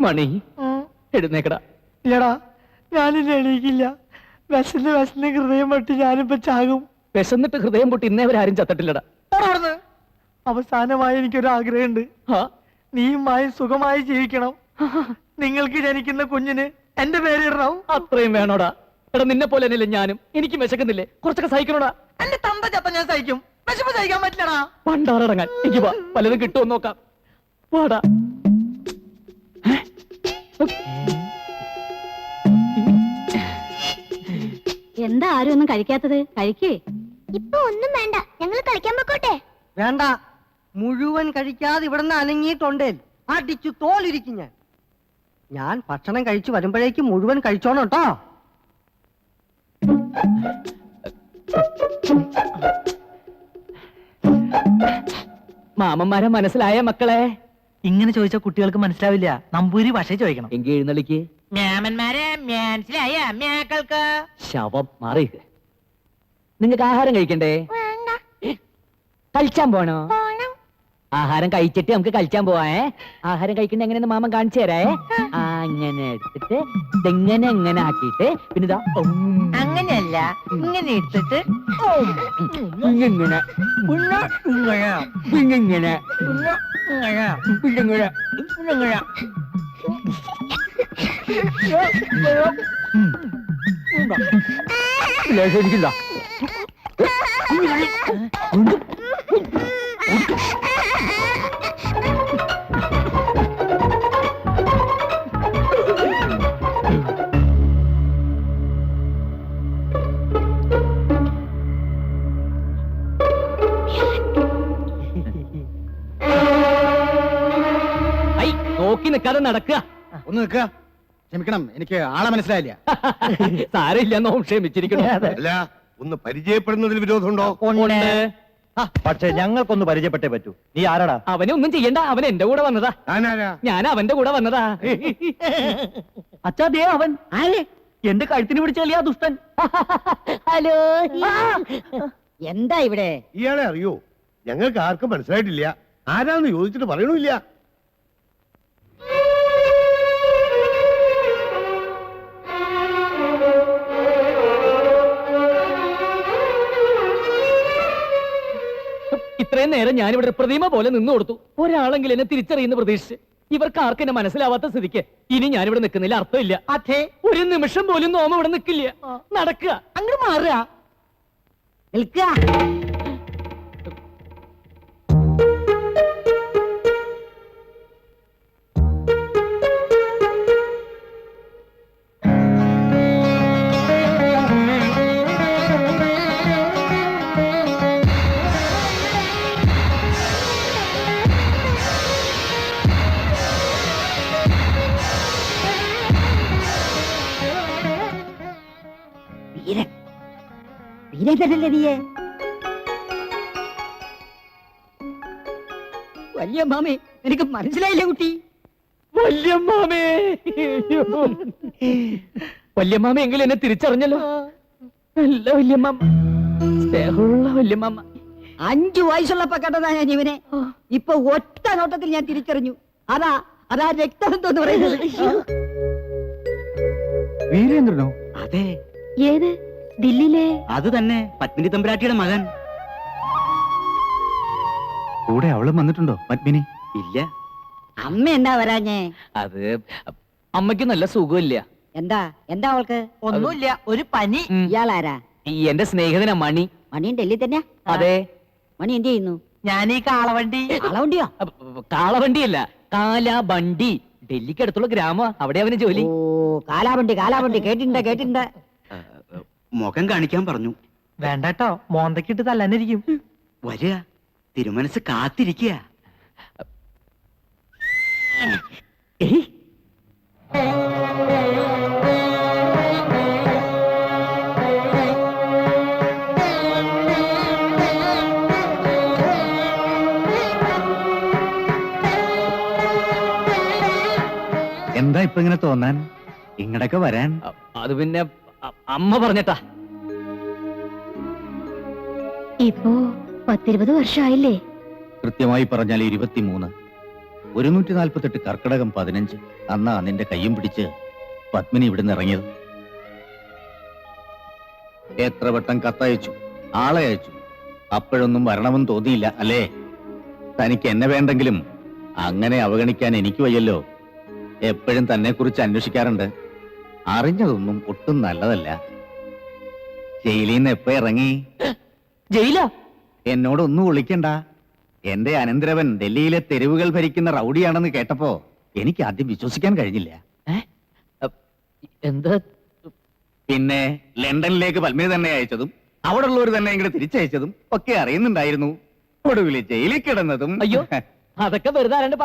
മണി എഴുന്നേക്കടാ. ഇല്ലടാ ഞാനില്ല എണീക്കില്ല. വിശന്ന് വിശന്ന് ഹൃദയം പൊട്ടി ഞാനിപ്പോ ചാകും. വിശന്നിട്ട് ഹൃദയം പൊട്ടി ഇന്നേ വരെ ചത്തിട്ടില്ലടാ. ഓടവിടുന്ന്. അവസാനമായി എനിക്കൊരു ആഗ്രഹമുണ്ട്. നീയും നീയുമായി സുഖമായി ജീവിക്കണം. നിങ്ങൾക്ക് ജനിക്കുന്ന കുഞ്ഞിന് എന്റെ പേരിടണം. അത്രയും വേണോടാ. എടാ നിന്നെ പോലെ തന്നെയല്ലേ ഞാനും. എനിക്ക് വിശക്കുന്നില്ലേ? കുറച്ചൊക്കെ സഹിക്കണോടാ. എന്റെ തന്ത ചത്ത ഞാൻ സഹിക്കും. വിശപ്പ് സഹിക്കാൻ പറ്റില്ലടാ. പണ്ടാറടങ്ങാൻ. എനിക്ക് വാ. പലതും കിട്ടുമെന്ന് നോക്കാം. വാടാ. എന്താ ആരും ഒന്നും കഴിക്കാത്തത്? കഴിക്കേ? ഇപ്പൊ ഒന്നും വേണ്ട. ഞങ്ങൾ കളിക്കാൻ പൊക്കോട്ടെ. വേണ്ട. മുഴുവൻ കഴിക്കാതെ ഇവിടുന്ന് അനങ്ങിയിട്ടുണ്ടേൽ അടിച്ചു തോലിരിക്കും ഞാൻ. ഞാൻ ഭക്ഷണം കഴിച്ചു വരുമ്പോഴേക്കും മുഴുവൻ കഴിച്ചോണം കേട്ടോ. മാമന്മാരെ മനസ്സിലായ മക്കളെ? ഇങ്ങനെ ചോദിച്ചാൽ കുട്ടികൾക്ക് മനസ്സിലാവില്ല. നമ്പൂരി ഭാഷ ചോദിക്കണം. എങ്കിൽ എഴുന്നള്ളിക്ക്. മ്യാമന്മാരെ മനസ്സിലായ മ്യാക്കൾക്ക് ശവം മാറി. നിങ്ങൾക്ക് ആഹാരം കഴിക്കണ്ടേ? കളിച്ചാൻ കഴിച്ചാൻ പോണോ? ആഹാരം കഴിച്ചിട്ട് നമുക്ക് കഴിച്ചാൻ പോവാേ ആഹാരം കഴിക്കണ്ട എങ്ങനെയെന്ന് മാമൻ കാണിച്ചു തരാ അങ്ങനെ എടുത്തിട്ട് ഇതെങ്ങനെ എങ്ങനെ ആക്കിയിട്ട് പിന്നെ ഇതാ അങ്ങനെയല്ല ഇങ്ങനെ എടുത്തിട്ട് ഇങ്ങനെ പിന്നെ ഇങ്ങനെ പിന്നെ ഇങ്ങനെ പിന്നെ ഇങ്ങനെ പിന്നെ ഇങ്ങനെ പിന്നെ ഇങ്ങനെ ലേശം നോക്കി നിൽക്കാതെ നടക്കുക? ഒന്ന് നിൽക്കുക. ക്ഷമിക്കണം എനിക്ക് ആളെ മനസ്സിലായില്ല. സാരമില്ല എന്നോ ക്ഷമിച്ചിരിക്കണം അല്ല ഒന്ന് പരിചയപ്പെടുന്നതിൽ വിരോധമുണ്ടോ? പക്ഷേ പക്ഷെ ഞങ്ങൾക്കൊന്ന് പരിചയപ്പെട്ടേ പറ്റൂ. നീ ആരാടാ? അവനെ ഒന്നും ചെയ്യണ്ട അവൻ എന്റെ കൂടെ വന്നതാ. ഞാൻ അവന്റെ കൂടെ വന്നതാ. അച്ഛാ ദേ അവൻ. ആരെ? എന്റെ കഴുത്തിന് പിടിച്ചല്ലേ ആ ദുഷ്ടൻ. ഹലോ. എന്താ ഇവിടെ? ഇയാളെ അറിയോ? ഞങ്ങൾക്ക് ആർക്കും മനസ്സിലായിട്ടില്ല. ആരാന്ന് ചോദിച്ചിട്ട് പറയണില്ല ഇത്രയും നേരം ഞാനിവിടെ പ്രതിമ പോലെ നിന്നു കൊടുത്തു. ഒരാളെങ്കിലും എന്നെ തിരിച്ചറിയുന്ന പ്രതീക്ഷിച്ച്. ഇവർക്ക് ആർക്കും എന്നെ മനസ്സിലാവാത്ത സ്ഥിതിക്ക്. ഇനി ഞാനിവിടെ നിൽക്കുന്നില്ല അർത്ഥമില്ല. അതെ. ഒരു നിമിഷം പോലും നോമ ഇവിടെ നിൽക്കില്ല. നടക്കുക. അങ്ങനെ മാറുക. നിൽക്കുക. തന്നല്ലേ വലിയ മാമി എനിക്ക് മനസ്സിലായില്ലേ കുട്ടി? വല്യമ്മാമേ. വല്യമ്മാമ എങ്കിലും എന്നെ തിരിച്ചറിഞ്ഞല്ലോ. നല്ല വല്യമ്മാമ സ്നേഹമുള്ള വല്യമ്മാമ അഞ്ചു വയസ്സുള്ളപ്പോ കണ്ടതാ ഞാൻ ഇവനെ. ഇപ്പൊ ഒറ്റ നോട്ടത്തിൽ ഞാൻ തിരിച്ചറിഞ്ഞു. അതാ അതാ രക്തം എന്ന് പറയുന്നത്. വീരേന്ദ്രനോ? അതെ. ഏത്? ദില്ലിയിലെ അത് തന്നെ പത്മിനി തമ്പുരാട്ടിയുടെ മകൻ. കൂടെ അവളും വന്നിട്ടുണ്ടോ പത്മിനി? ഇല്ല. അമ്മ എന്താ വരാഞ്ഞേ? അത് അമ്മയ്ക്ക് നല്ല സുഖമില്ല. എന്താ? എന്താ അവൾക്ക്? ഒന്നുമില്ല ഒരു പനി. ഇയാളാരാ? ഈ എന്റെ സ്നേഹിതന മണി. മണി ഡൽഹി തന്നെയാ? അതെ. മണി എന്ത് ചെയ്യുന്നു? ഞാൻ ഈ കാളവണ്ടി. കാളവണ്ടിയോ? അപ്പ- കാളവണ്ടിയല്ല കാലാബണ്ടി ഡൽഹിക്ക് അടുത്തുള്ള ഗ്രാമ അവിടെ അവന് ജോലി. ഓ കാലാവണ്ടി കാലാവണ്ടി. കേട്ടിണ്ട കേട്ടിട്ടുണ്ട്. മുഖം കാണിക്കാൻ പറഞ്ഞു. വേണ്ടട്ടോ മോന്തക്കിട്ട് തല്ലാനിരിക്കും. വരിക. തിരുമനസ് കാത്തിരിക്കുക. എന്താ ഇപ്പൊ ഇങ്ങനെ തോന്നാൻ? ഇങ്ങടൊക്കെ വരാൻ? അത് പിന്നെ അമ്മ പറഞ്ഞിട്ടാ. ഇപ്പോ പത്തിരുപത് വർഷമായില്ലേ കൃത്യമായി പറഞ്ഞാൽ ഇരുപത്തിമൂന്ന്. ഒരുന്നൂറ്റി നാൽപ്പത്തെട്ട് കർക്കിടകം പതിനഞ്ച്. അന്നാ നിന്റെ കയ്യും പിടിച്ച് പത്മിനി ഇവിടുന്ന് ഇറങ്ങിയത്. എത്ര വട്ടം കത്തയച്ചു ആളെ അയച്ചു. അപ്പോഴൊന്നും വരണമെന്ന് തോന്നിയില്ല അല്ലേ? തനിക്ക് എന്നെ വേണ്ടെങ്കിലും അങ്ങനെ അവഗണിക്കാൻ എനിക്ക് വയ്യല്ലോ. എപ്പോഴും തന്നെ കുറിച്ച് അന്വേഷിക്കാറുണ്ട്. അറിഞ്ഞതൊന്നും ഒട്ടും നല്ലതല്ല. ജയിലിൽ നിന്ന് എപ്പോ ഇറങ്ങി? ജയിലാ? എന്നോടൊന്നും വിളിക്കണ്ട. എന്റെ അനന്തരവൻ ഡൽഹിയിലെ തെരുവുകൾ ഭരിക്കുന്ന റൗഡിയാണെന്ന് കേട്ടപ്പോ എനിക്ക് ആദ്യം വിശ്വസിക്കാൻ കഴിഞ്ഞില്ല. എന്താ? പിന്നെ ലണ്ടനിലേക്ക് പത്മിനി തന്നെ അയച്ചതും അവിടെ ഉള്ളവർ തന്നെ ഇങ്ങോട്ട് തിരിച്ചയച്ചതും ഒക്കെ അറിയുന്നുണ്ടായിരുന്നു. ഒടുവിൽ ജയിലിൽ കിടന്നതും അയ്യോ. അതൊക്കെ വെറുതെ ആരാണ്ട്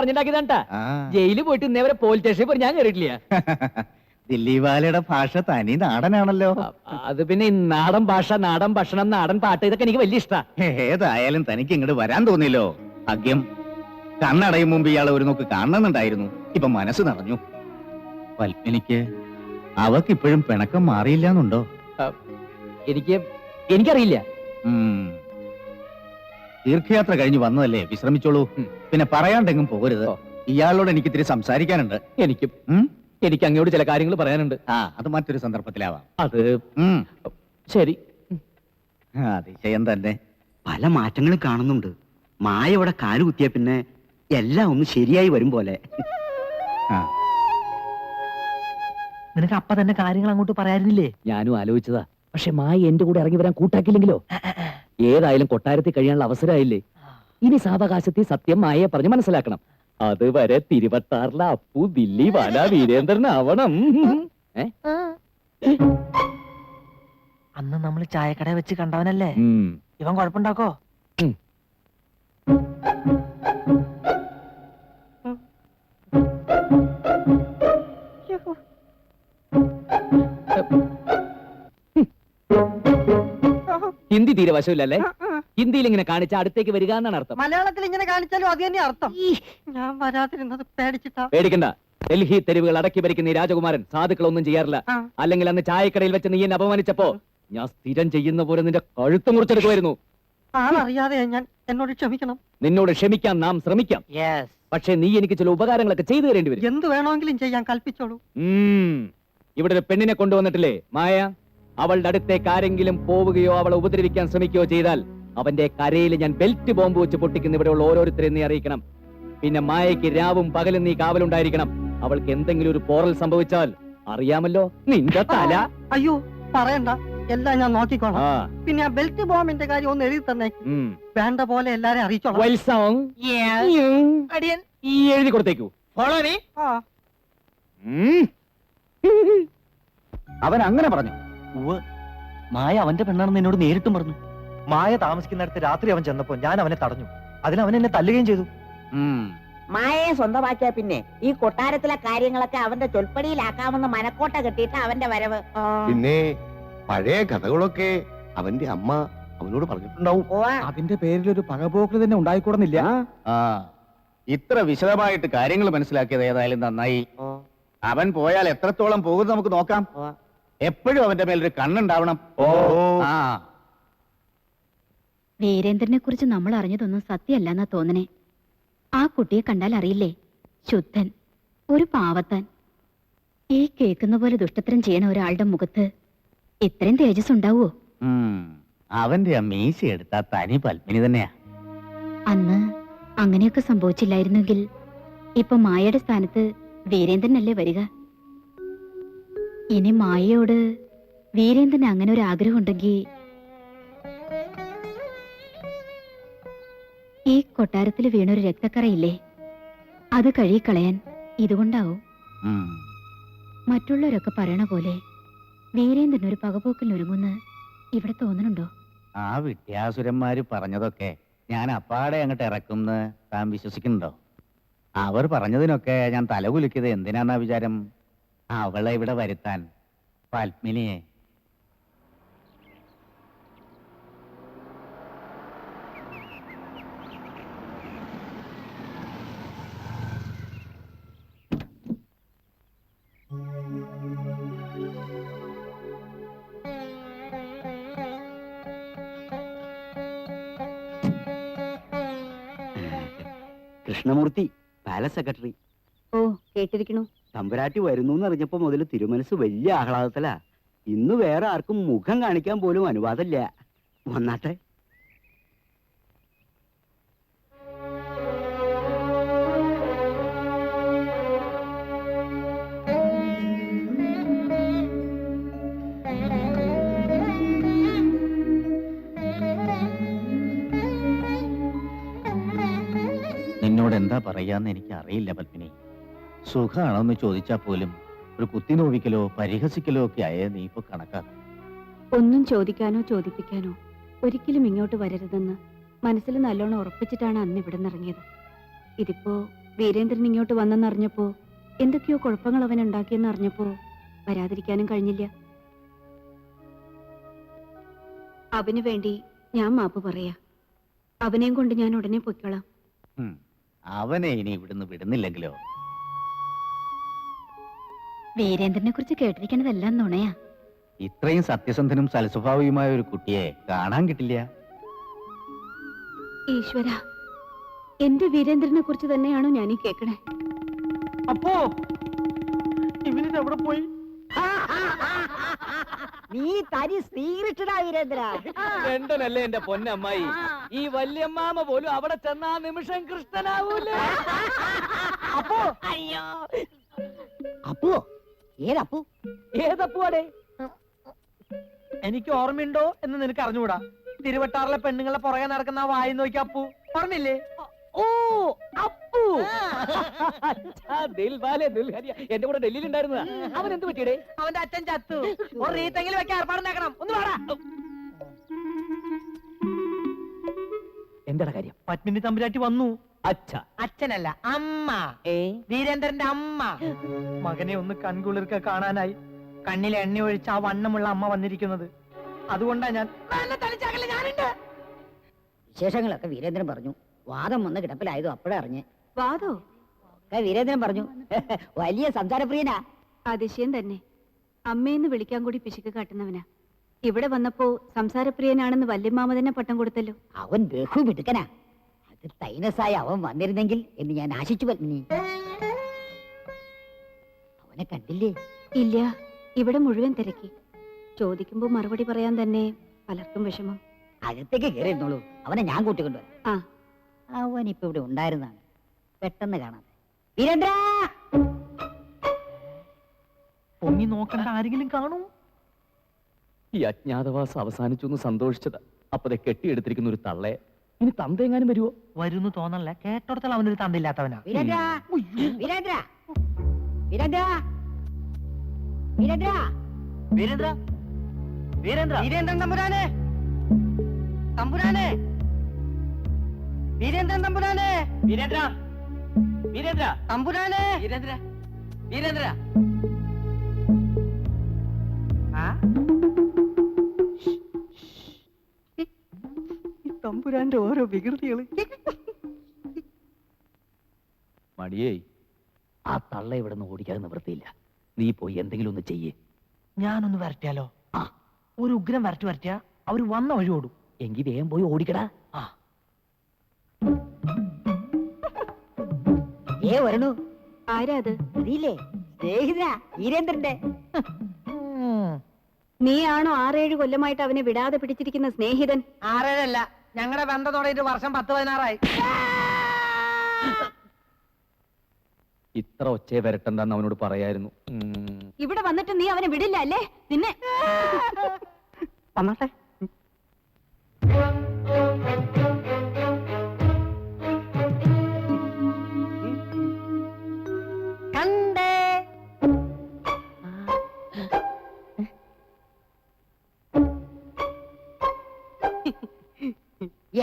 ജയിലിൽ പോയിട്ട് ഇന്നേവരെ പോലീസ് സ്റ്റേഷനിൽ പോയി ഞാൻ കയറിയിട്ടില്ല ദില്ലി വാലയുടെ ഭാഷ തനി നാടനാണല്ലോ. അത് പിന്നെ ഈ നാടൻ ഭാഷ നാടൻ ഭക്ഷണം നാടൻ പാട്ട് ഇതൊക്കെ എനിക്ക് വലിയ ഇഷ്ടാ. ഏതായാലും തനിക്ക് ഇങ്ങോട്ട് വരാൻ തോന്നിയല്ലോ. ഭാഗ്യം. കണ്ണടയും മുമ്പ് ഇയാളെ ഒരു നോക്ക് കാണണമെന്നുണ്ടായിരുന്നു. ഇപ്പൊ മനസ്സ് നടഞ്ഞു പത്മിനിക്ക് അവക്ക് ഇപ്പോഴും പിണക്കം മാറിയില്ല എന്നുണ്ടോ എനിക്ക് എനിക്കറിയില്ല. തീർത്ഥയാത്ര കഴിഞ്ഞ് വന്നതല്ലേ വിശ്രമിച്ചോളൂ. പിന്നെ പറയാണ്ടെങ്കിലും പോകരുത്. ഇയാളോട് എനിക്ക് ഇത്തിരി സംസാരിക്കാനുണ്ട്. എനിക്ക്? എനിക്ക് അങ്ങോട്ട് ചില കാര്യങ്ങൾ പറയാനുണ്ട്. ആ അത് മറ്റൊരു സന്ദർഭത്തിലാവാം. അത് ഉം. ശരി. ആ, അതിശയം തന്നെ. പല മാറ്റങ്ങളും കാണുന്നുണ്ട്. മായ ഇവിടെ കാൽ കുത്തിയ പിന്നെ എല്ലാം ഒന്ന് ശരിയായി വരും പോലെ. ആ. നിനക്ക് അപ്പ തന്നെ കാര്യങ്ങൾ അങ്ങോട്ട് പറയാനില്ലേ? ഞാനും ആലോചിച്ചതാ. പക്ഷെ മായ എന്റെ കൂടെ ഇറങ്ങി വരാൻ കൂട്ടാക്കില്ലെങ്കിലോ? ഏതായാലും കൊട്ടാരത്തിൽ കഴിയാനുള്ള അവസരമായില്ലേ? ഇനി സാവകാശത്തിൽ സത്യം മായയെ പറഞ്ഞ് മനസ്സിലാക്കണം. അതുവരെ തിരുവത്താറിലെ അപ്പു ദില്ലി വാല വീരേന്ദ്രനാവണം. അന്ന് നമ്മൾ ചായക്കട വെച്ച് കണ്ടവനല്ലേ? ഇവൻ കുഴപ്പമുണ്ടാക്കോ? ഹിന്ദി തീരെ വശമില്ലല്ലേ? ഹിന്ദിയിൽ ഇങ്ങനെ കാണിച്ചാൽ അടുത്തേക്ക് വരിക എന്നാണ് അർത്ഥം. മലയാളത്തിൽ ഇങ്ങനെ കാണിച്ചാലും അത് തന്നെ അർത്ഥം. ഞാൻ വരാതിരുന്നത് പേടിച്ചിട്ടാ. പേടിക്കണ്ട. ഡൽഹി തെരുവുകൾ അടക്കി ഭരിക്കുന്ന ഈ രാജകുമാരൻ സാധുക്കളൊന്നും ചെയ്യാറില്ല. അല്ലെങ്കിൽ അന്ന് ചായക്കടയിൽ വെച്ച് നീ എന്നെ അപമാനിച്ചപ്പോ ഞാൻ സ്ഥിരം ചെയ്യുന്ന പോലെ നിന്റെ കഴുത്ത് മുറിച്ചെടുക്കുമായിരുന്നു. ആളറിയാതെ ഞാൻ എന്നോട് ക്ഷമിക്കണം. നിന്നോട് ക്ഷമിക്കാൻ നാം ശ്രമിക്കാം. യെസ് പക്ഷേ നീ എനിക്ക് ചില ഉപകാരങ്ങളൊക്കെ ചെയ്തു തരേണ്ടി വരും. എന്ത് വേണമെങ്കിലും ചെയ്യാൻ കൽപ്പിച്ചോളൂ. ഇവിടെ ഒരു പെണ്ണിനെ കൊണ്ടുവന്നിട്ടില്ലേ? മായ അവളുടെ അടുത്തേക്ക് ആരെങ്കിലും പോവുകയോ അവളെ ഉപദ്രവിക്കാൻ ശ്രമിക്കുകയോ ചെയ്താൽ അവന്റെ കരയിൽ ഞാൻ ബെൽറ്റ് ബോംബ് വെച്ച് പൊട്ടിക്കുന്ന. ഇവിടെയുള്ള ഓരോരുത്തരെ നീ അറിയിക്കണം. പിന്നെ മായയ്ക്ക് രാവും പകലും നീ കാവലുണ്ടായിരിക്കണം. അവൾക്ക് എന്തെങ്കിലും ഒരു പോറൽ സംഭവിച്ചാൽ അറിയാമല്ലോ. നിന്റെ തല. അയ്യോ പറയണ്ട. എല്ലാം ഞാൻ നോക്കിക്കോളാം. ആ. പിന്നെ ആ ബെൽറ്റ് ബോംബിന്റെ കാര്യം ഒന്ന് എഴുതി തന്നെ. ഉം. വേണ്ട പോലെ എല്ലാരും അറിയിച്ചോളാം. Well ഉം. അടിയൻ. ഈ എഴുതി കൊടുത്തേക്കൂ. ഫോളോ നീ ആ. അവൻ അങ്ങനെ പറഞ്ഞു. മായ അവന്റെ പെണ്ണാണെന്ന് എന്നോട് നേരിട്ടും പറഞ്ഞു. മായ താമസിക്കുന്നിടത്ത് രാത്രി അവൻ ചെന്നപ്പോ ഞാൻ അവനെ തടഞ്ഞു. അതിൽ അവൻ എന്നെ തല്ലുകയും ചെയ്തു. മായയെ സ്വന്തമാക്കിയ പിന്നെ ഈ കൊട്ടാരത്തിലെ കാര്യങ്ങളൊക്കെ അവന്റെ ചൊൽപ്പടിയിലാക്കാമെന്ന് മനക്കോട്ട കെട്ടിയിട്ട് അവന്റെ വരവ്. പിന്നെ പഴയ കഥകളൊക്കെ അവന്റെ അമ്മ അവനോട് പറഞ്ഞിട്ടുണ്ടാവും. അതിന്റെ പേരിൽ ഒരു പകപോക്കൽ തന്നെ ഉണ്ടായിക്കൂടുന്നില്ല. ആ. ഇത്ര വിശദമായിട്ട് കാര്യങ്ങൾ മനസ്സിലാക്കിയത് ഏതായാലും നന്നായി. അവൻ പോയാൽ എത്രത്തോളം പോകും നമുക്ക് നോക്കാം. എപ്പോഴും അവന്റെ മേലൊരു കണ്ണുണ്ടാവണം. ഓ. ആ. വീരേന്ദ്രനെ കുറിച്ച് നമ്മൾ അറിഞ്ഞതൊന്നും സത്യമല്ലെന്നാ തോന്നണേ. ആ കുട്ടിയെ കണ്ടാൽ അറിയില്ലേ? ശുദ്ധൻ ഒരു പാവത്താൻ. ഈ കേൾക്കുന്ന പോലെ ദുഷ്ടത്തരം ചെയ്യണ ഒരാളുടെ മുഖത്ത് ഇത്രയും തേജസ് ഉണ്ടാവോ. അവന്റെ ആ മീശ എടുത്ത തനി പത്മിനി തന്നെയാ. അന്ന് അങ്ങനെയൊക്കെ സംഭവിച്ചില്ലായിരുന്നെങ്കിൽ ഇപ്പൊ മായയുടെ സ്ഥാനത്ത് വീരേന്ദ്രനല്ലേ വരിക? ഇനി മായയോട് വീരേന്ദ്രന് അങ്ങനെ ഒരു ആഗ്രഹം ഉണ്ടെങ്കിൽ ഈ കൊട്ടാരത്തിൽ വീണൊരു രക്തക്കറയില്ലേ? അത് കഴുകിക്കളയാൻ ഇതുകൊണ്ടാവും. മറ്റുള്ളവരൊക്കെ പറയണ പോലെ വീരേന്ദ്രൻ ഒരു പകപോക്കിൽ ഒരുങ്ങുന്ന ഇവിടെ തോന്നുന്നുണ്ടോ? ആ വിദ്യാസുരന്മാര് പറഞ്ഞതൊക്കെ ഞാൻ അപ്പാടെ അങ്ങോട്ട് ഇറക്കുന്ന് താൻ വിശ്വസിക്കുന്നുണ്ടോ? അവർ പറഞ്ഞതിനൊക്കെ ഞാൻ തലകുലുക്കിയത് എന്തിനാന്നാ വിചാരം? അവളെ ഇവിടെ വരുത്താൻ പത്മിനിയെ കൃഷ്ണമൂർത്തി പാലസ് സെക്രട്ടറി ഓ കേട്ടിരിക്കണു. തമ്പുരാട്ടി വരുന്നു എന്നറിഞ്ഞപ്പോ മുതൽ തിരുമനസ് വലിയ ആഹ്ലാദത്തിലാ. ഇന്ന് വേറെ ആർക്കും മുഖം കാണിക്കാൻ പോലും അനുവാദമില്ല. വന്നാട്ടെ. നിന്നോട് എന്താ പറയാന്ന് എനിക്ക് അറിയില്ല പത്മിനി. സുഖാണോന്ന് ചോദിച്ചാ പോലും ഒരു കുത്തി നോവിക്കലോ പരിഹസിക്കലോ ഒക്കെ ആയ നീ ഇപ്പൊ കണക്കാക്കും. ഒന്നും ചോദിക്കാനോ ചോദിപ്പിക്കാനോ ഒരിക്കലും ഇങ്ങോട്ട് വരരുതെന്ന് മനസ്സിൽ നല്ലോണം ഉറപ്പിച്ചിട്ടാണ് അന്ന് ഇവിടെ നിറങ്ങിയത് ഇതിപ്പോ വീരേന്ദ്രൻ ഇങ്ങോട്ട് വന്നെന്നറിഞ്ഞപ്പോ എന്തൊക്കെയോ കുഴപ്പങ്ങൾ അവൻ ഉണ്ടാക്കിയെന്ന് അറിഞ്ഞപ്പോ വരാതിരിക്കാനും കഴിഞ്ഞില്ല. അവന് വേണ്ടി ഞാൻ മാപ്പ് പറയാ. അവനെയും കൊണ്ട് ഞാൻ ഉടനെ പൊയ്ക്കോളാം. അവനെ ഇനി ഇവിടുന്ന് വിടുന്നില്ലെങ്കിലോ? വീരേന്ദ്രനെ കുറിച്ച് കേട്ടിരിക്കണതെല്ലാം നുണയാ. ഇത്രയും സത്യസന്ധനും സൽസ്വഭാവിയുമായ ഒരു കുട്ടിയെ കാണാൻ കിട്ടില്ല. ഈശ്വര എന്റെ വീരേന്ദ്രനെ കുറിച്ച് തന്നെയാണോ ഞാൻ ഈ കേക്കണേ? അപ്പോ ഇവനിത് എവിടെ പോയി നീ തനി ശ്രീകൃഷ്ണനാ വീരേന്ദ്ര. രണ്ടനല്ലേ എന്റെ പൊന്നമ്മായി? ഈ വല്യമ്മാമ പോലും അവിടെ ചെന്ന ആ നിമിഷം കൃഷ്ണനാവൂലേ? അപ്പോ? അയ്യോ. അപ്പോ? ഏതപ്പു? ഏതപ്പുവാടേ എനിക്ക് ഓർമ്മയുണ്ടോ എന്ന് നിനക്ക് അറിഞ്ഞുകൂടാ? തിരുവട്ടാറിലെ പെണ്ണുങ്ങളെ പുറകെ നടക്കുന്ന ആ വായി നോക്കി അപ്പു. ഓർമ്മയില്ലേ? ഓ അപ്പു എന്റെ കൂടെ ഡൽഹിയിൽ ഉണ്ടായിരുന്നതാ. അവൻ എന്ത് പറ്റിയടേ? അവന്റെ അച്ഛൻ ചത്തു. ഒരു റീത്തെങ്കിലും വെക്കാൻ ഏർപ്പാടുണ്ടാക്കണം ഒന്ന് വാടാ. എന്താണ് കാര്യം? പത്മിനി തമ്പുരാട്ടി വന്നു. അച്ഛ. അച്ഛനല്ല അമ്മ. ഏ? വീരേന്ദ്രന്റെ അമ്മ. മകനെ ഒന്ന് കൺകുളിർക്ക കാണാനായി. കണ്ണിൽ എണ്ണ ഒഴിച്ച് ആ വണ്ണമുള്ള അമ്മ വന്നിരിക്കുന്നത്. അതുകൊണ്ടാ ഞാൻ വിശേഷങ്ങളൊക്കെ വീരേന്ദ്രൻ പറഞ്ഞു. വാദം വന്ന് കിടപ്പിലായതും അപ്പോഴേ ഒക്കെ വീരേന്ദ്രൻ പറഞ്ഞു. വലിയ സംസാരപ്രിയനാ. അതിശയം തന്നെ. അമ്മയെന്ന് വിളിക്കാൻ കൂടി പിശുക്ക് കാട്ടുന്നവനാ. ഇവിടെ വന്നപ്പോ സംസാരപ്രിയനാണെന്ന് വല്യമ്മാമ തന്നെ പട്ടം കൊടുത്തല്ലോ. അവൻ ബഹു മിടുക്കനാ. അത് തൈനസായ അവൻ വന്നിരുന്നെങ്കിൽ എന്ന് ഞാൻ ആശിച്ചു പത്മിനി. അവനെ കണ്ടില്ലേ? ഇല്ല ഇവിടെ മുഴുവൻ തിരക്കി. ചോദിക്കുമ്പോ മറുപടി പറയാൻ തന്നെ പലർക്കും വിഷമം. അകത്തേക്ക് കയറിയിരുന്നോളൂ അവനെ ഞാൻ കൂട്ടിക്കൊണ്ടുവരാം ആ. അവൻ ഇപ്പൊ ഇവിടെ ഉണ്ടായിരുന്നാണ്. പെട്ടെന്ന് കാണാതെ വീരേന്ദ്ര! പൊങ്ങി നോക്കണ്ട ആരെങ്കിലും കാണൂ? ഈ അജ്ഞാതവാസം അവസാനിച്ചു എന്ന് സന്തോഷിച്ചത്. അപ്പതെ കെട്ടിയെടുത്തിരിക്കുന്ന ഒരു തള്ളെ ഇനി തന്തയെങ്ങാനും വരുവോ? വരുന്നു തോന്നല്ല. കേട്ടോടത്തോളം അവനൊരു തന്തയില്ലാത്തവനാ. വീരേന്ദ്ര! വീരേന്ദ്ര! വീരേന്ദ്ര! വീരേന്ദ്ര! വീരേന്ദ്ര! വീരേന്ദ്ര! വീരേന്ദ്രൻ തമ്പുരാനെ! തമ്പുരാനെ! വീരേന്ദ്രൻ തമ്പുരാനെ! വീരേന്ദ്ര! വീരേന്ദ്ര. തമ്പുരാനെ. വീരേന്ദ്ര. വീരേന്ദ്ര. ആ? ഈ തമ്പുരാന്റെ ഓരോ വികൃതികൾ. മടിയേ ആ തള്ള ഇവിടെ നിന്ന് ഓടിക്കാതെ നിവൃത്തിയില്ല. നീ പോയി എന്തെങ്കിലും ഒന്ന് ചെയ്യേ. ഞാനൊന്ന് വരട്ടിയാലോ? ആ. ഒരു ഉഗ്രം വരട്ടി വരട്ടിയാ അവർ വന്ന വഴി ഓടും എങ്കി വേഗം പോയി ഓടിക്കടാ. ഏ വരണു. ആരാ അത്? അറിയില്ലേ? സ്നേഹിതനാ വീരേന്ദ്രന്റെ. നീയാണോ ആറേഴ് കൊല്ലമായിട്ട് അവനെ വിടാതെ പിടിച്ചിരിക്കുന്ന സ്നേഹിതൻ? ആറേഴല്ല. ഞങ്ങളുടെ ബന്ധം തുടങ്ങിയിട്ട് വർഷം പത്ത് പതിനാറായി. ഇത്ര ഒച്ചയെ വരട്ടെന്താന്ന് അവനോട് പറയായിരുന്നു. ഇവിടെ വന്നിട്ട് നീ അവനെ വിടില്ല അല്ലേ? നിന്നെ. വന്നാട്ടെ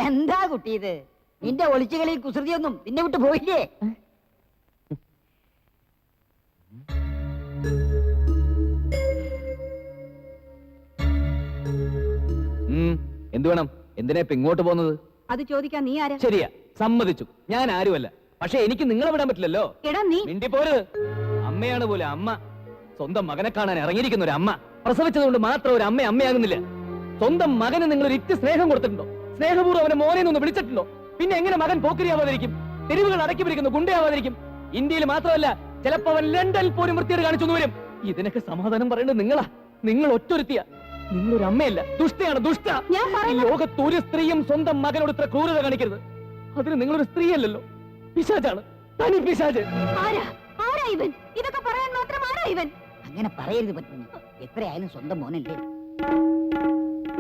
എന്താ കുട്ടി ഇത്? നിന്റെ ഒളിച്ചുകളിൽ കുസൃതിയൊന്നും നിന്നെ വിട്ട് പോയില്ലേ? എന്തു വേണം? എന്തിനാ ഇപ്പൊ ഇങ്ങോട്ട് പോകുന്നത്? അത് ചോദിക്കാൻ നീ ആരാ? ശരിയാ സമ്മതിച്ചു. ഞാൻ ആരുമല്ല. പക്ഷെ എനിക്ക് നിങ്ങളെ വിടാൻ പറ്റില്ലല്ലോ. എടാ നീ മിണ്ടിപ്പോരുത് അമ്മയാണ് പോലെ അമ്മ. സ്വന്തം മകനെ കാണാൻ ഇറങ്ങിയിരിക്കുന്ന ഒരു അമ്മ. പ്രസവിച്ചതുകൊണ്ട് മാത്രം ഒരു അമ്മ അമ്മയാകുന്നില്ല. സ്വന്തം മകന് നിങ്ങൾ ഒരു ഇറ്റ് സ്നേഹം കൊടുത്തിട്ടുണ്ടോ? സ്നേഹപൂർവം അവനെ മോനെ ഒന്ന് വിളിച്ചിട്ടുണ്ടോ? പിന്നെ എങ്ങനെ മകൻ പോക്കരിയാവാതിരിക്കും തെരുവുകൾ അടക്കി പിടിക്കുന്നു ഗുണ്ടയാവാതിരിക്കും ഇന്ത്യയിൽ മാത്രമല്ല ചിലപ്പോ അവൻ ലണ്ടനിൽ പോലും വൃത്തിയോട് കാണിച്ചു വരും. ഇതിനൊക്കെ സമാധാനം പറയേണ്ടത് നിങ്ങളാ. നിങ്ങൾ ഒറ്റൊരുത്തിയ. നിങ്ങളൊരു അമ്മയല്ല. ദുഷ്ടയാണ് ദുഷ്ട. ഞാൻ പറയുന്നത് ലോകത്ത് ഒരു സ്ത്രീയും സ്വന്തം മകനോട് ഇത്ര ക്രൂരത കാണിക്കരുത്. അതിന് നിങ്ങളൊരു സ്ത്രീയല്ലല്ലോ. പിശാജാണ് തനി പിശാജ് ആരാ? ആരാ ഇവൻ? ഇതൊക്കെ പറയാൻ മാത്രം ആരാ ഇവൻ? അങ്ങനെ പറയരുത് എത്രയായാലും സ്വന്തം മോനല്ലേ.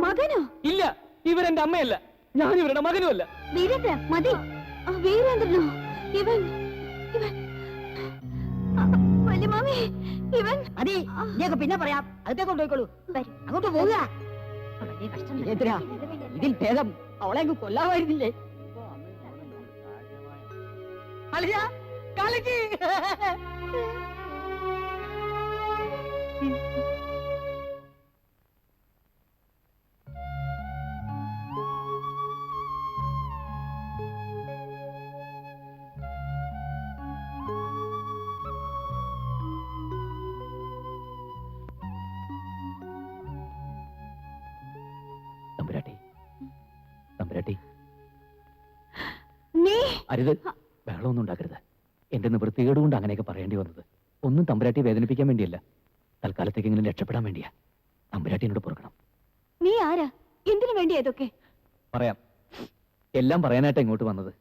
മകനോ? ഇല്ല ഇവരെന്റെ അമ്മയല്ല. ഞാൻ ഇവരുടെ മകനുമല്ല. വീരേന്ദ്ര മതി. വീരേന്ദ്രനോ? ഇവൻ ഇവൻ. വല്യമാമി ഇവൻ. മതി പിന്നെ പറയാം. അകത്തേക്ക് കൊണ്ടുപോയിക്കോളൂ അങ്ങോട്ട് പോവുക. ഇതിൽ ഭേദം അവളെ അങ്ങ് കൊല്ലാമായിരുന്നില്ലേ? അളിയ കളിക്ക്. അരുത്. ബഹളമൊന്നും ഉണ്ടാക്കരുത്. എന്റെ നിവൃത്തികേട് കൊണ്ട് അങ്ങനെയൊക്കെ പറയേണ്ടി വന്നത്. ഒന്നും തമ്പുരാട്ടി വേദനിപ്പിക്കാൻ വേണ്ടിയല്ല. തൽക്കാലത്തേക്കെങ്കിലും രക്ഷപ്പെടാൻ വേണ്ടിയാ. തമ്പുരാട്ടിനോട് പൊറുക്കണം. നീ ആരാ? എന്തിനു വേണ്ടിയാ ഇതൊക്കെ? പറയാം. എല്ലാം പറയാനായിട്ട് ഇങ്ങോട്ട് വന്നത്.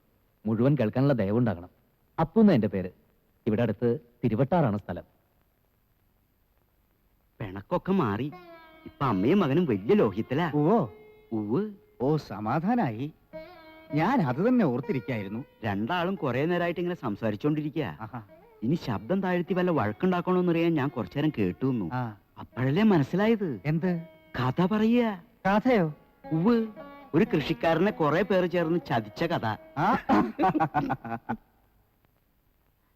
മുഴുവൻ കേൾക്കാനുള്ള ദയവുണ്ടാകണം. അപ്പുന്ന എന്റെ പേര്. ഇവിടെ അടുത്ത് തിരുവട്ടാറാണ് സ്ഥലം. പിണക്കൊക്കെ മാറി. ഇപ്പൊ അമ്മയും മകനും വലിയ ലോഹിത്തിലാ ഓ ഓ സമാധാനായി. ഞാൻ അത് തന്നെ ഓർത്തിരിക്കായിരുന്നു. രണ്ടാളും കുറെ നേരമായിട്ട് ഇങ്ങനെ സംസാരിച്ചോണ്ടിരിക്കുക ഇനി ശബ്ദം താഴ്ത്തി വല്ല വഴക്കുണ്ടാക്കണോന്നറിയാൻ ഞാൻ കുറച്ചു നേരം കേട്ടു അപ്പോഴല്ലേ മനസ്സിലായത്? എന്ത്? കഥ പറയുക. കഥയോ? ഉവ് ഒരു കൃഷിക്കാരനെ കുറെ പേര് ചേർന്ന് ചതിച്ച കഥ.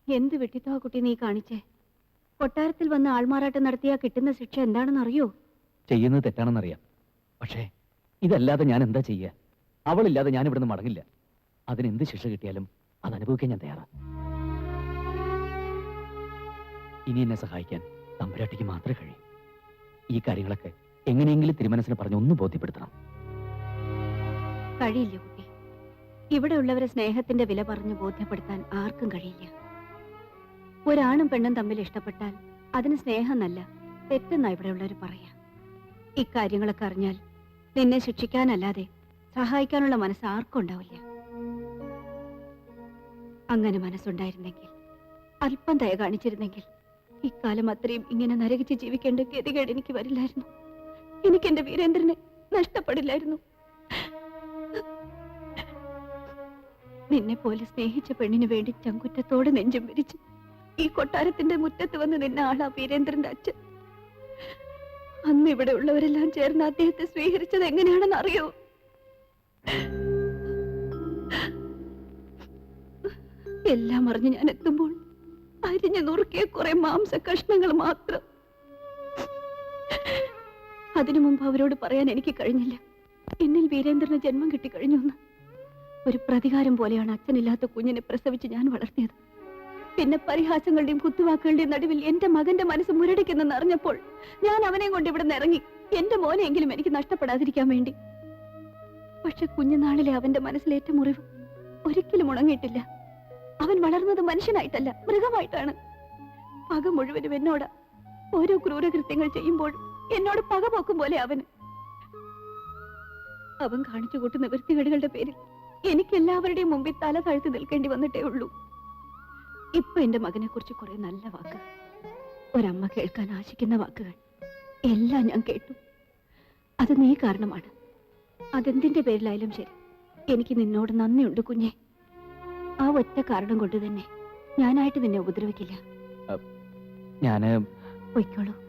എന്ത് വെട്ടിത്തോ കുട്ടി നീ കാണിച്ചേ? കൊട്ടാരത്തിൽ വന്ന് ആൾമാറാട്ടം നടത്തിയാ കിട്ടുന്ന ശിക്ഷ എന്താണെന്ന് അറിയോ ചെയ്യുന്നത് തെറ്റാണെന്നറിയാം. പക്ഷേ ഇതല്ലാതെ ഞാൻ എന്താ ചെയ്യുക അവളില്ലാതെ ഞാൻ ഇവിടുന്ന് മടങ്ങില്ല. അതിന് എന്ത് ശിക്ഷ കിട്ടിയാലും അത് അനുഭവിക്കാൻ ഞാൻ തയ്യാറാ. ഇനി എന്നെ സഹായിക്കാൻ തമ്പുരാട്ടിക്ക് മാത്രമേ കഴിയൂ. ഈ കാര്യങ്ങളൊക്കെ എങ്ങനെയെങ്കിലും തിരുമനസിനെ പറഞ്ഞ് ഒന്ന് ബോധ്യപ്പെടുത്തണം. കഴിയില്ല കുട്ടി. ഇവിടെ ഉള്ളവരെ സ്നേഹത്തിന്റെ വില പറഞ്ഞ് ബോധ്യപ്പെടുത്താൻ ആർക്കും കഴിയില്ല. ഒരാണും പെണ്ണും തമ്മിൽ ഇഷ്ടപ്പെട്ടാൽ അതിന് സ്നേഹമെന്നല്ല തെറ്റെന്നാ ഇവിടെയുള്ളവർ പറയാ. ഇക്കാര്യങ്ങളൊക്കെ അറിഞ്ഞാൽ നിന്നെ ശിക്ഷിക്കാനല്ലാതെ സഹായിക്കാനുള്ള മനസ്സ് ആർക്കും ഉണ്ടാവില്ല. അങ്ങനെ മനസ്സുണ്ടായിരുന്നെങ്കിൽ അല്പം ദയ കാണിച്ചിരുന്നെങ്കിൽ ഇക്കാലം അത്രയും ഇങ്ങനെ നരകിച്ച് ജീവിക്കേണ്ട ഗതികേട് എനിക്ക് വരില്ലായിരുന്നു. എനിക്ക് എന്റെ വീരേന്ദ്രനെ നഷ്ടപ്പെടില്ലായിരുന്നു. നിന്നെ പോലെ സ്നേഹിച്ച പെണ്ണിന് വേണ്ടി ചങ്കുറ്റത്തോടെ നെഞ്ചും വിരിച്ച് ഈ കൊട്ടാരത്തിന്റെ മുറ്റത്ത് വന്ന് നിന്ന ആളാ വീരേന്ദ്രന്റെ അച്ഛൻ. അന്ന് ഇവിടെ ഉള്ളവരെല്ലാം ചേർന്ന് അദ്ദേഹത്തെ സ്വീകരിച്ചത് എങ്ങനെയാണെന്ന് അറിയോ എല്ലാം അറിഞ്ഞ് ഞാൻ എത്തുമ്പോൾ അരിഞ്ഞു നുറുക്കിയ കുറെ മാംസ കഷ്ണങ്ങൾ മാത്രം. അതിനു മുമ്പ് അവരോട് പറയാൻ എനിക്ക് കഴിഞ്ഞില്ല. എന്നിൽ വീരേന്ദ്രന് ജന്മം കിട്ടിക്കഴിഞ്ഞു എന്ന്. ഒരു പ്രതികാരം പോലെയാണ് അച്ഛനില്ലാത്ത കുഞ്ഞിനെ പ്രസവിച്ച് ഞാൻ വളർത്തിയത്. പിന്നെ പരിഹാസങ്ങളുടെയും കുത്തുവാക്കുകളുടെയും നടുവിൽ എന്റെ മകന്റെ മനസ്സ് മുരടിക്കുന്നെന്ന് അറിഞ്ഞപ്പോൾ ഞാൻ അവനെയും കൊണ്ട് ഇവിടെ ഇറങ്ങി. എന്റെ മോനെയെങ്കിലും എനിക്ക് നഷ്ടപ്പെടാതിരിക്കാൻ വേണ്ടി. പക്ഷെ കുഞ്ഞുനാളിലെ അവന്റെ മനസ്സിലേറ്റ മുറിവ് ഒരിക്കലും ഉണങ്ങിയിട്ടില്ല. അവൻ വളർന്നത് മനുഷ്യനായിട്ടല്ല മൃഗമായിട്ടാണ്. പക മുഴുവനും എന്നോട് ഓരോ ക്രൂരകൃത്യങ്ങൾ ചെയ്യുമ്പോൾ എന്നോട് പക പോക്കും പോലെ അവന്. അവൻ കാണിച്ചു കൂട്ടുന്ന വൃത്തികേടുകളുടെ പേരിൽ എനിക്ക് എല്ലാവരുടെയും മുമ്പിൽ തല താഴ്ത്തി നിൽക്കേണ്ടി വന്നിട്ടേ ഉള്ളൂ. ഇപ്പൊ എന്റെ മകനെ കുറിച്ച് കുറെ നല്ല വാക്കുകൾ ഒരമ്മ കേൾക്കാൻ ആശിക്കുന്ന വാക്കുകൾ എല്ലാം ഞാൻ കേട്ടു. അത് നീ കാരണമാണ്. അതെന്തിന്റെ പേരിലായാലും ശരി. എനിക്ക് നിന്നോട് നന്ദിയുണ്ട് കുഞ്ഞെ. ആ ഒറ്റ കാരണം കൊണ്ട് തന്നെ ഞാനായിട്ട് നിന്നെ ഉപദ്രവിക്കില്ല. ഞാൻ പൊയ്ക്കോളൂ.